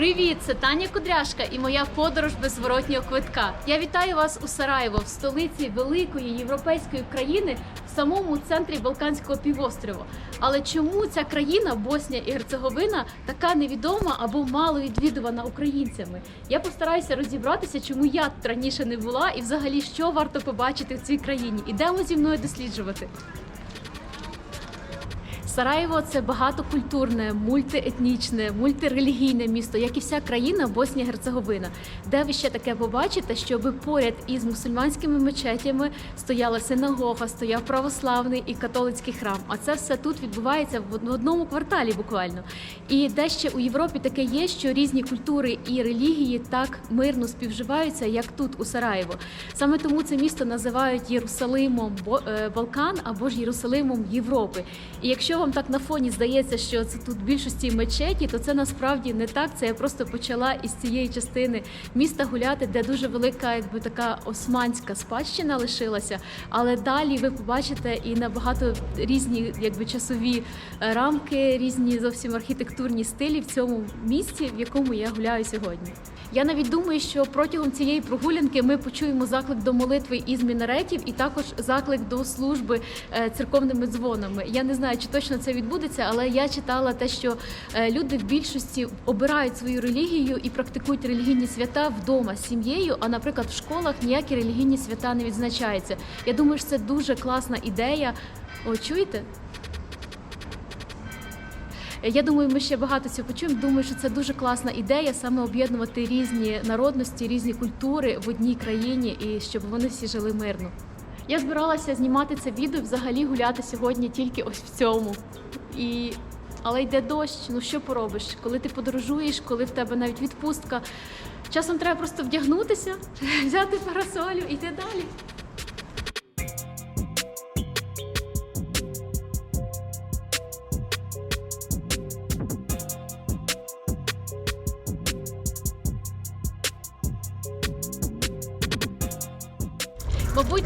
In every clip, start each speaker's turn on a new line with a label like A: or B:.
A: Привіт, це Таня Кудряшка і моя подорож без зворотнього квитка. Я вітаю вас у Сараєво, в столиці великої європейської країни, в самому центрі Балканського півострова. Але чому ця країна, Боснія і Герцеговина, така невідома або мало відвідувана українцями? Я постараюся розібратися, чому я раніше не була, і взагалі що варто побачити в цій країні. Ідемо зі мною досліджувати. Сараєво це багатокультурне, мультиетнічне, мультирелігійне місто, як і вся країна Боснія Герцеговина, де ви ще таке побачите, щоб поряд із мусульманськими мечетями стояла синагога, стояв православний і католицький храм. А це все тут відбувається в одному кварталі, буквально. І де ще у Європі таке є, що різні культури і релігії так мирно співживаються, як тут у Сараєво. Саме тому це місто називають Єрусалимом е, Балкан або ж Єрусалимом Європи. І якщо вам так на фоні здається, що це тут в більшості мечеті, то це насправді не так. Це я просто почала із цієї частини міста гуляти, де дуже велика, якби така османська спадщина лишилася. Але далі ви побачите і набагато різні, якби часові е, рамки, різні зовсім архітектурні стилі в цьому місці, в якому я гуляю сьогодні. Я навіть думаю, що протягом цієї прогулянки ми почуємо заклик до молитви із мінаретів, і також заклик до служби е, церковними дзвонами. Я не знаю, чи точно це відбудеться, але я читала те, що е, люди в більшості обирають свою релігію і практикують релігійні свята вдома з сім'єю. А, наприклад, в школах ніякі релігійні свята не відзначаються. Я думаю, що це дуже класна ідея. О, чуєте? Я думаю, ми ще багато цього почуємо. Думаю, що це дуже класна ідея саме об'єднувати різні народності, різні культури в одній країні і щоб вони всі жили мирно. Я збиралася знімати це відео, і взагалі гуляти сьогодні тільки ось в цьому. І... Але йде дощ, ну що поробиш? Коли ти подорожуєш, коли в тебе навіть відпустка. Часом треба просто вдягнутися, взяти парасолю і йти далі.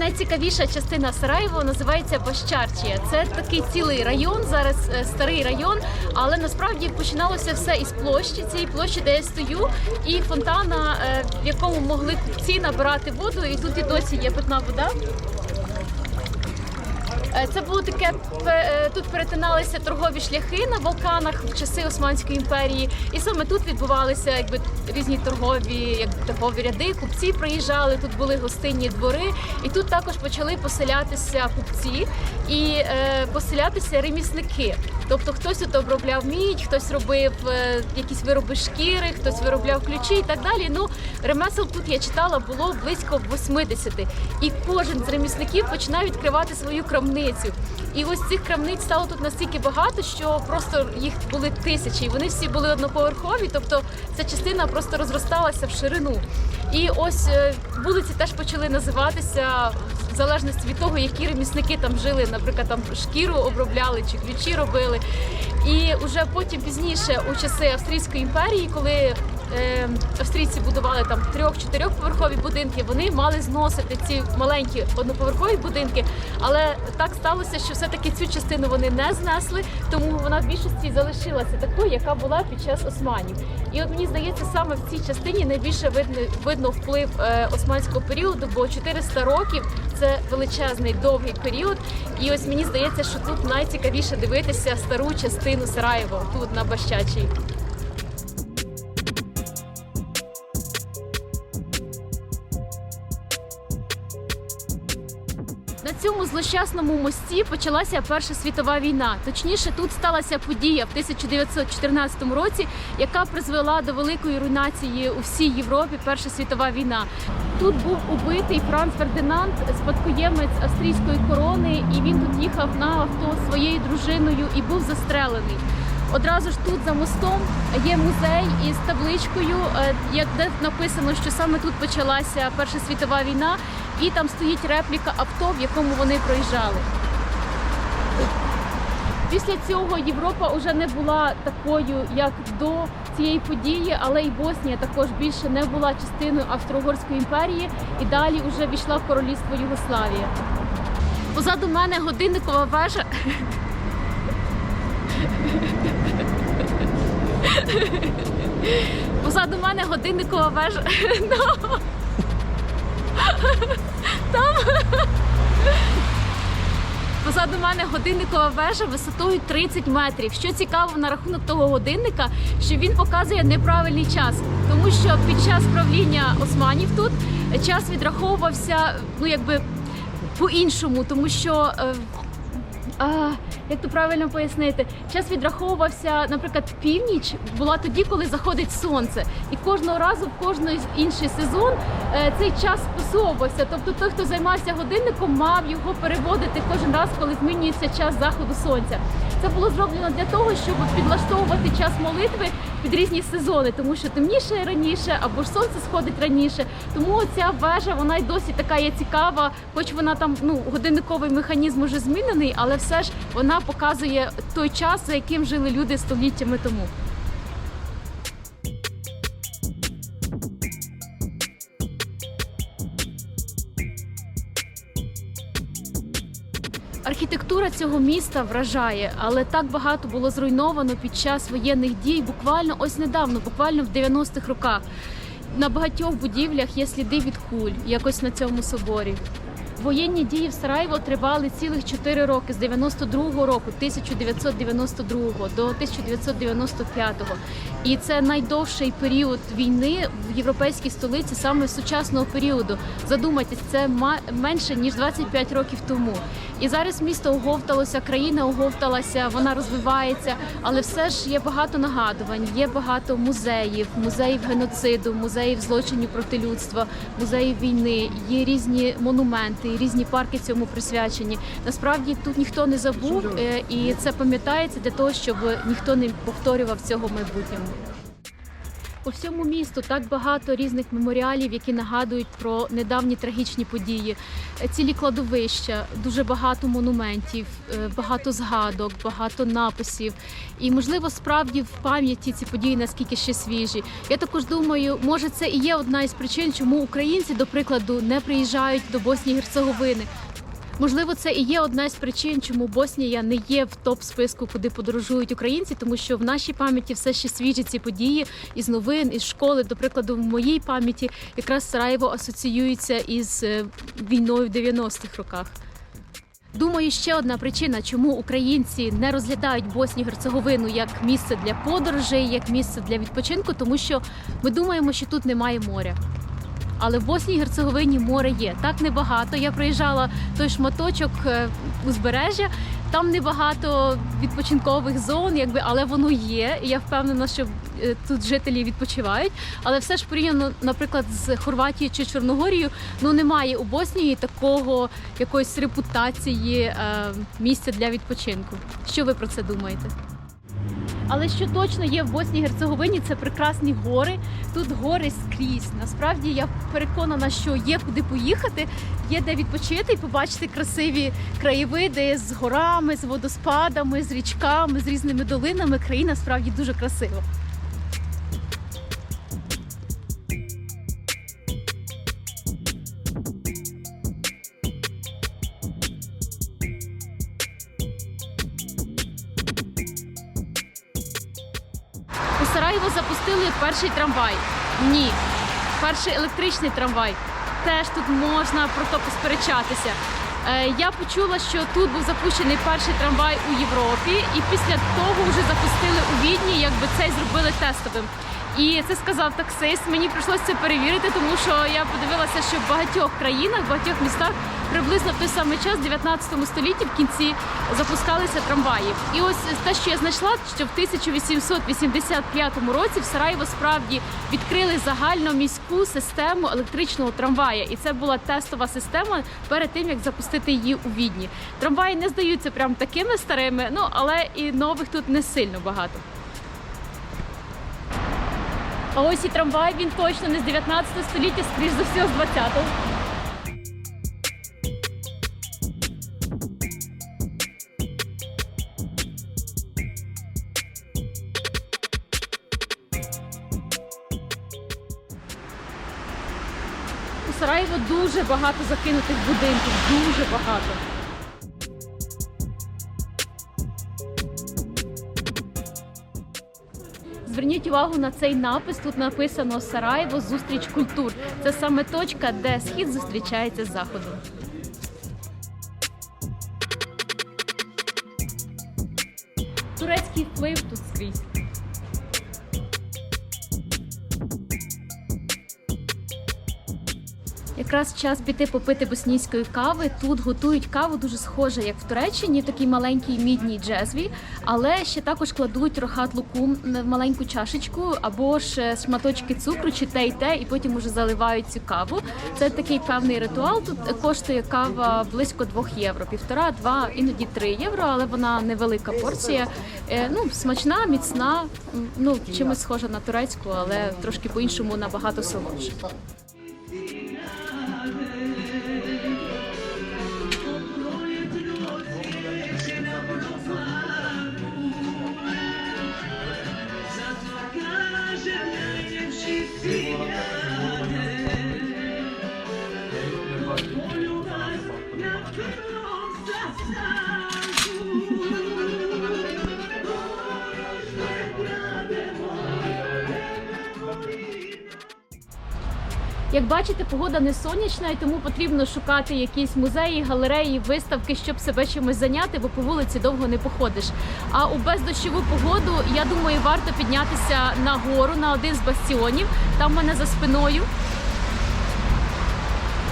A: Найцікавіша частина Сараєво називається Бащарчія. Це такий цілий район, зараз е, старий район, але насправді починалося все із площі, цієї площі, де я стою, і фонтана, е, в якому могли купці набирати воду, і тут і досі є питна вода. Е, Це було таке тут перетиналися торгові шляхи на Балканах в часи Османської імперії, і саме тут відбувалися якби різні торгові, як торгові ряди. Купці приїжджали, тут були гостинні двори, і тут також почали поселятися купці і е, поселятися ремісники. Тобто хтось тут обробляв мідь, хтось робив е, якісь вироби шкіри, хтось виробляв ключі і так далі. Ну ремесел тут я читала було близько 80. І кожен з ремісників починає відкривати свою крамницю. І ось цих крамниць стало тут настільки багато, що просто їх були тисячі. І вони всі були одноповерхові, тобто ця частина просто розросталася в ширину. І ось е, вулиці теж почали називатися в залежності від того, які ремісники там жили. Наприклад, там шкіру обробляли чи ключі робили. І вже потім пізніше, у часи Австрійської імперії, коли австрійці будували там трьох-чотирьохповерхові будинки, вони мали зносити ці маленькі одноповерхові будинки. Але так сталося, що все-таки цю частину вони не знесли, тому вона в більшості залишилася такою, яка була під час османів. І от мені здається, саме в цій частині найбільше видно, видно вплив е, османського періоду, бо 400 років це величезний довгий період. І ось мені здається, що тут найцікавіше дивитися стару частину Сараєва, тут на Бащачій. На цьому злощасному мості почалася Перша світова війна. Точніше, тут сталася подія в 1914 році, яка призвела до великої руйнації у всій Європі. Перша світова війна. Тут був убитий Франц Фердинанд, спадкоємець австрійської корони, і він тут їхав на авто своєю дружиною і був застрелений. Одразу ж тут за мостом є музей із табличкою, е, як де написано, що саме тут почалася Перша світова війна, і там стоїть репліка авто, в якому вони проїжджали. Після цього Європа вже не була такою, як до цієї події, але і Боснія також більше не була частиною Австро-Угорської імперії і далі вже війшла в королівство Югославія. Позаду мене годинникова вежа. Позаду мене годинникова вежа. Ну. Там. Позаду мене годинникова вежа висотою 30 метрів. Що цікаво на рахунок того годинника, що він показує неправильний час, тому що під час правління османів тут час відраховувався ну якби по-іншому, тому що. А, як то правильно пояснити, час відраховувався, наприклад, північ була тоді, коли заходить сонце, і кожного разу в кожний інший сезон е, цей час посовувався. Тобто той, хто займався годинником, мав його переводити кожен раз, коли змінюється час заходу сонця. Це було зроблено для того, щоб підлаштовувати час молитви під різні сезони, тому що темніше раніше або ж сонце сходить раніше. Тому ця вежа вона й досі така є цікава, хоч вона там ну годинниковий механізм уже змінений, але все ж вона показує той час, за яким жили люди століттями тому. Архітектура цього міста вражає, але так багато було зруйновано під час воєнних дій. Буквально ось недавно, буквально в 90-х роках. На багатьох будівлях є сліди від куль, якось на цьому соборі. Воєнні дії в Сараєво тривали цілих 4 роки з 92-го року, 1992-го до 1995-го. І це найдовший період війни в європейській столиці саме сучасного періоду. Задумайтесь, це менше ніж 25 років тому. І зараз місто оговталося, країна оговталася, вона розвивається, але все ж є багато нагадувань, є багато музеїв, музеїв геноциду, музеїв злочинів проти людства, музеїв війни. Є різні монументи, різні парки цьому присвячені. Насправді тут ніхто не забув, е, і це пам'ятається для того, щоб ніхто не повторював цього в майбутньому. По всьому місту так багато різних меморіалів, які нагадують про недавні трагічні події. Е, Цілі кладовища, дуже багато монументів, е, багато згадок, багато написів. І можливо, справді в пам'яті ці події наскільки ще свіжі. Я також думаю, може це і є одна із причин, чому українці, до прикладу, не приїжджають до Боснії Герцеговини. Можливо, це і є одна з причин, чому Боснія не є в топ списку, куди подорожують українці, тому що в нашій пам'яті все ще свіжі ці події із новин, із школи. До прикладу, в моїй пам'яті якраз Сараєво асоціюється із е, війною в 90-х роках. Думаю, ще одна причина, чому українці не розглядають Боснію Герцеговину як місце для подорожей, як місце для відпочинку, тому що ми думаємо, що тут немає моря. Але в Боснії і Герцеговині море є. Так небагато. Я проїжджала той шматочок е, узбережжя. Там небагато відпочинкових зон, якби, але воно є. І я впевнена, що е, тут жителі відпочивають. Але все ж порівняно, наприклад, з Хорватією чи Чорногорією, ну немає у Боснії такого якоїсь репутації е, місця для відпочинку. Що ви про це думаєте? Але що точно є в Боснії Герцеговині, це прекрасні гори. Тут гори скрізь. Насправді я переконана, що є куди поїхати, є де відпочити і побачити красиві краєвиди з горами, з водоспадами, з річками, з різними долинами. Країна справді дуже красива. Перший трамвай. Ні, перший електричний трамвай. Теж тут можна про то посперечатися. Е, Я почула, що тут був запущений перший трамвай у Європі, і після того вже запустили у Відні, якби це зробили тестовим. І це сказав таксист. Мені прийшлося це перевірити, тому що я подивилася, що в багатьох країнах, в багатьох містах приблизно в той самий час, в 19 столітті, в кінці запускалися трамваї. І ось те, що я знайшла, що в 1885 році в Сараєво справді відкрили загальноміську систему електричного трамвая, і це була тестова система перед тим, як запустити її у Відні. Трамваї не здаються прям такими старими, ну але і нових тут не сильно багато. А ось і трамвай він точно не з 19 століття, скоріш за все, з 20-го. У Сараєво дуже багато закинутих будинків, дуже багато. Увагу на цей напис. Тут написано Сараєво зустріч культур. Це саме точка, де схід зустрічається з заходом. Турецький вплив тут скрізь. Якраз час піти попити боснійської кави. Тут готують каву дуже схоже, як в Туреччині, такий маленький мідній джезві, але ще також кладуть рохат лукум в маленьку чашечку або ж шматочки цукру, чи те й те, і потім уже заливають цю каву. Це такий певний ритуал. Тут коштує кава близько 2 євро, півтора, два, іноді 3 євро, але вона невелика порція. Е, Ну, смачна, міцна, ну чимось схожа на турецьку, але трошки по-іншому набагато солодша. Як бачите, погода не сонячна, і тому потрібно шукати якісь музеї, галереї, виставки, щоб себе чимось зайняти, бо по вулиці довго не походиш. А у бездощову погоду, я думаю, варто піднятися на гору на один з бастіонів. Там в мене за спиною.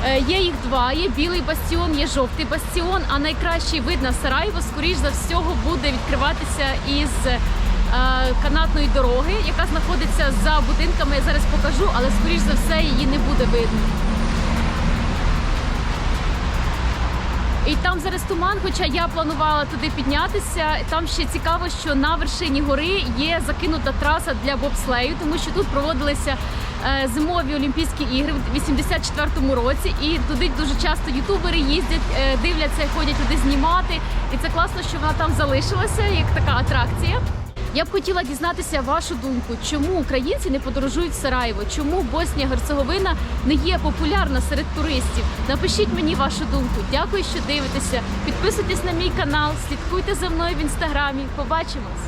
A: Е, Є їх два: є білий бастіон, є жовтий бастіон. А найкращий вид на Сараєво, скоріш за всього, буде відкриватися із канатної дороги, яка знаходиться за будинками. Я зараз покажу, але скоріш за все її не буде видно. І там зараз туман, хоча я планувала туди піднятися. Там ще цікаво, що на вершині гори є закинута траса для бобслею, тому що тут проводилися е, зимові Олімпійські ігри в 84-му році, і туди дуже часто ютубери їздять, е, дивляться, ходять туди знімати. І це класно, що вона там залишилася як така атракція. Я б хотіла дізнатися вашу думку, чому українці не подорожують в Сараєво? Чому Боснія Герцеговина не є популярна серед туристів? Напишіть мені вашу думку. Дякую, що дивитеся. Підписуйтесь на мій канал, слідкуйте за мною в інстаграмі. Побачимось!